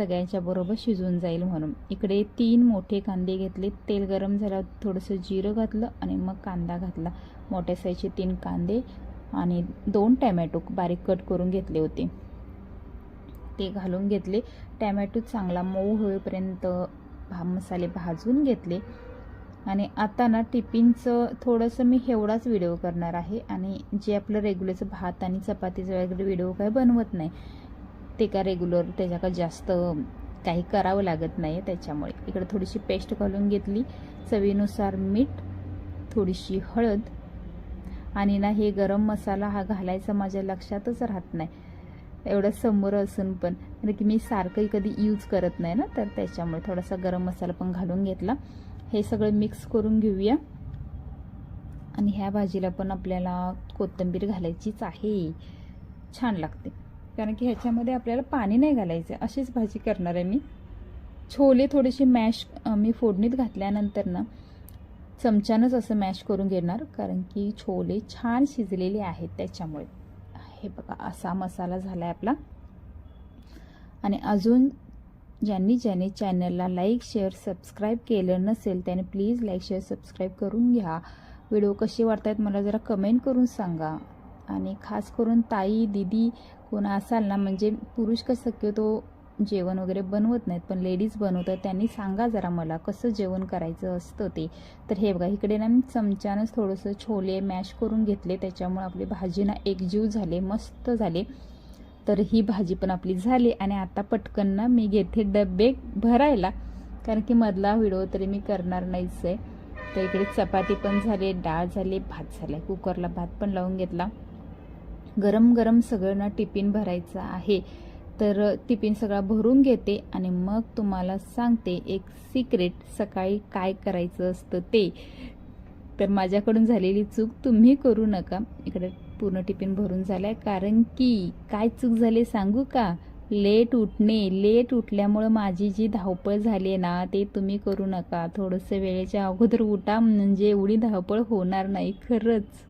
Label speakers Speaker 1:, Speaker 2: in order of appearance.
Speaker 1: सगळ्यांच्या बरोबर शिजून जाईल म्हणून. इकडे तीन मोठे कांदे घेतले. तेल गरम झाल्यावर थोडंसं जिरं घातलं आणि मग कांदा घातला. मोठ्या साईजचे तीन कांदे आणि दोन टॅमॅटो बारीक कट करून घेतले होते. ते घालून घेतले. टॅमॅटो चांगला मऊ होईपर्यंत भा मसाले भाजून घेतले. आणि आता ना टिफिनचं थोडंसं मी एवढाच व्हिडिओ करणार आहे. आणि जे आपलं रेग्युलरचं भात आणि चपातीचं वगैरे व्हिडिओ काय बनवत नाही. ते का रेग्युलर त्याच्या का जास्त काही करावं लागत नाही त्याच्यामुळे. इकडे थोडीशी पेस्ट घालून घेतली. चवीनुसार मीठ थोडीशी हळद आणि ना हे गरम मसाला हा घालायचा माझ्या लक्षातच राहत नाही. एवढं समोर असून पण. म्हणजे की मी सारखंही कधी यूज करत नाही ना तर त्याच्यामुळे थोडासा गरम मसाला पण घालून घेतला. हे सगळं मिक्स करून घेऊया. आणि ह्या भाजीला पण आपल्याला कोथिंबीर घालायचीच आहे. छान लागते. कारण की ह्याच्यामध्ये आपल्याला पाणी नाही घालायचं. अशीच भाजी करणार आहे मी. छोले थोडेसे मॅश मी फोडणीत घातल्यानंतर ना चमच्यानंच असं मॅश करून घेणार. कारण की छोले छान शिजलेले आहेत त्याच्यामुळे. हे बघा असा मसाला झाला आहे आपला. आणि अजून ज्यांनी ज्यांनी चॅनलला लाईक शेअर सबस्क्राईब केलं नसेल त्याने प्लीज लाईक शेअर सबस्क्राईब करून घ्या. व्हिडिओ कसे वाटतात मला जरा कमेंट करून सांगा. आणि खास करून ताई दिदी कोण असाल ना म्हणजे पुरुष कसं शक्यतो जेवण वगैरे बनवत नाहीत पण लेडीज बनवतात. त्यांनी सांगा जरा मला कसं जेवण करायचं असतं ते. तर हे बघा इकडे ना मी चमच्यानंच थोडंसं छोले मॅश करून घेतले. त्याच्यामुळे आपली भाजी ना एकजीव झाले मस्त झाले. तर ही भाजी पण आपली झाली आणि आता पटकन ना मी घेते डबे भरायला. कारण की मधला व्हिडिओ तरी मी करणार नाहीच आहे तर इकडे चपाती पण झाली डाळ झाली भात झाला. कुकरला भात पण लावून घेतला. गरम गरम सगळं ना टिफिन भरायचं आहे. तर टिफिन सगळा भरून घेते आणि मग तुम्हाला सांगते एक सिक्रेट सकाळी काय करायचं असतं ते. तर माझ्याकडून झालेली चूक तुम्ही करू नका. इकडे पूर्ण टिफिन भरून झालाय. कारण की काय चूक झाली सांगू का? लेट उठणे. लेट उठल्यामुळं माझी जी धावपळ झाली आहे ना ते तुम्ही करू नका. थोडंसं वेळेच्या अगोदर उठा. म्हणजे एवढी धावपळ होणार नाही. खरंच.